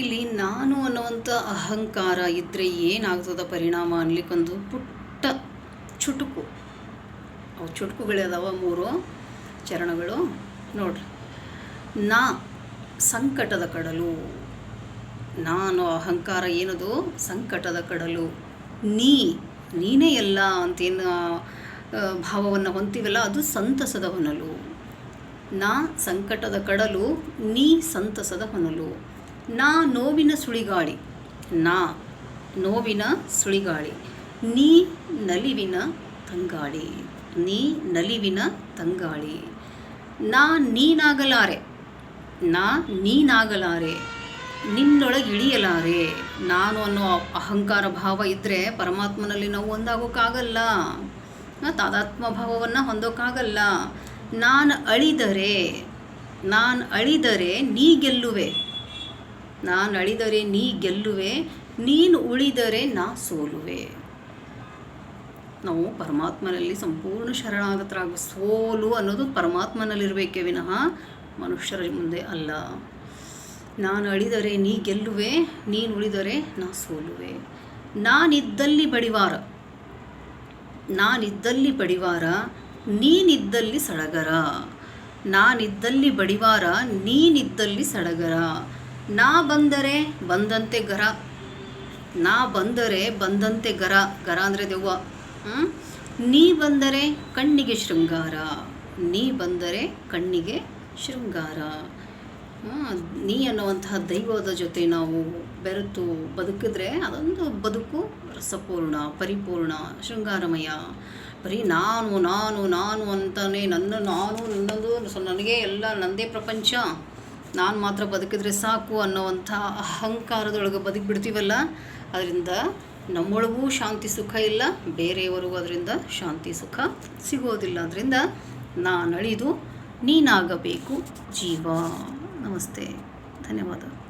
ಇಲ್ಲಿ ನಾನು ಅನ್ನುವಂಥ ಅಹಂಕಾರ ಇದ್ದರೆ ಏನಾಗ್ತದ ಪರಿಣಾಮ ಅನ್ಲಿಕ್ಕೊಂದು ಪುಟ್ಟ ಚುಟುಕು. ಅವು ಚುಟುಕುಗಳಿದಾವ ಮೂರು ಚರಣಗಳು. ನೋಡ್ರಿ. ನಾ ಸಂಕಟದ ಕಡಲು. ನಾನು ಅಹಂಕಾರ ಏನದು? ಸಂಕಟದ ಕಡಲು. ನೀ, ನೀನೇ ಎಲ್ಲ ಅಂತೇನು ಭಾವವನ್ನು ಹೊಂತೀವಲ್ಲ ಅದು ಸಂತಸದ ಹೊನಲು. ನಾ ಸಂಕಟದ ಕಡಲು, ನೀ ಸಂತಸದ ಹೊನಲು. ನಾ ನೋವಿನ ಸುಳಿಗಾಳಿ. ನಾ ನೋವಿನ ಸುಳಿಗಾಳಿ. ನೀ ನಲಿವಿನ ತಂಗಾಳಿ. ನೀ ನಲಿವಿನ ತಂಗಾಳಿ. ನಾ ನೀನಾಗಲಾರೆ. ನಾ ನೀನಾಗಲಾರೆ. ನಿನ್ನೊಳಗೆ ಇಳಿಯಲಾರೆ ನಾನು ಅನ್ನೋ ಅಹಂಕಾರ ಭಾವ ಇದ್ದರೆ ಪರಮಾತ್ಮನಲ್ಲಿ ನಾವು ಒಂದಾಗೋಕ್ಕಾಗಲ್ಲ ತಾದಾತ್ಮ ಭಾವವನ್ನು ಹೊಂದೋಕ್ಕಾಗಲ್ಲ ನಾನು ಅಳಿದರೆ ನಾನು ಅಳಿದರೆ ನೀ ಗೆಲ್ಲುವೆ. ನಾನು ಅಳಿದರೆ ನೀ ಗೆಲ್ಲುವೆ, ನೀನು ಉಳಿದರೆ ನಾ ಸೋಲುವೆ. ನಾವು ಪರಮಾತ್ಮನಲ್ಲಿ ಸಂಪೂರ್ಣ ಶರಣಾಗತರಾಗ ಸೋಲು ಅನ್ನೋದು ಪರಮಾತ್ಮನಲ್ಲಿರಬೇಕೇ ವಿನಃ ಮನುಷ್ಯರ ಮುಂದೆ ಅಲ್ಲ. ನಾನು ಅಳಿದರೆ ನೀ ಗೆಲ್ಲುವೆ, ನೀನು ಉಳಿದರೆ ನಾ ಸೋಲುವೆ. ನಾನಿದ್ದಲ್ಲಿ ಬಡಿವಾರ ನಾನಿದ್ದಲ್ಲಿ ಬಡಿವಾರ, ನೀನಿದ್ದಲ್ಲಿ ಸಡಗರ. ನಾನಿದ್ದಲ್ಲಿ ಬಡಿವಾರ, ನೀನಿದ್ದಲ್ಲಿ ಸಡಗರ. ನಾ ಬಂದರೆ ಬಂದಂತೆ ಗರ. ನಾ ಬಂದರೆ ಬಂದಂತೆ ಗರ. ಗರ ಅಂದರೆ ದೆವ್ವ? ನೀ ಬಂದರೆ ಕಣ್ಣಿಗೆ ಶೃಂಗಾರ. ನೀ ಬಂದರೆ ಕಣ್ಣಿಗೆ ಶೃಂಗಾರ. ನೀ ಅನ್ನುವಂತಹ ದೈವದ ಜೊತೆ ನಾವು ಬೆರೆತು ಬದುಕಿದ್ರೆ ಅದೊಂದು ಬದುಕು ರಸಪೂರ್ಣ, ಪರಿಪೂರ್ಣ, ಶೃಂಗಾರಮಯ. ಬರೀ ನಾನು ನಾನು ನಾನು ಅಂತಾನೆ ನನ್ನ, ನಾನು, ನನ್ನದು ನನಗೆ ಎಲ್ಲ ನಂದೇ ಪ್ರಪಂಚ. ನಾನು ಮಾತ್ರ ಬದುಕಿದ್ರೆ ಸಾಕು ಅನ್ನೋವಂಥ ಅಹಂಕಾರದೊಳಗೆ ಬದುಕಿಬಿಡ್ತೀವಲ್ಲ? ಅದರಿಂದ ನಮ್ಮೊಳಗೂ ಶಾಂತಿ ಸುಖ ಇಲ್ಲ, ಬೇರೆಯವರಿಗೂ ಅದರಿಂದ ಶಾಂತಿ ಸುಖ ಸಿಗೋದಿಲ್ಲ. ಅದರಿಂದ ನಾನು ಅಳಿದು ನೀನಾಗಬೇಕು, ಜೀವ. ನಮಸ್ತೆ. ಧನ್ಯವಾದ.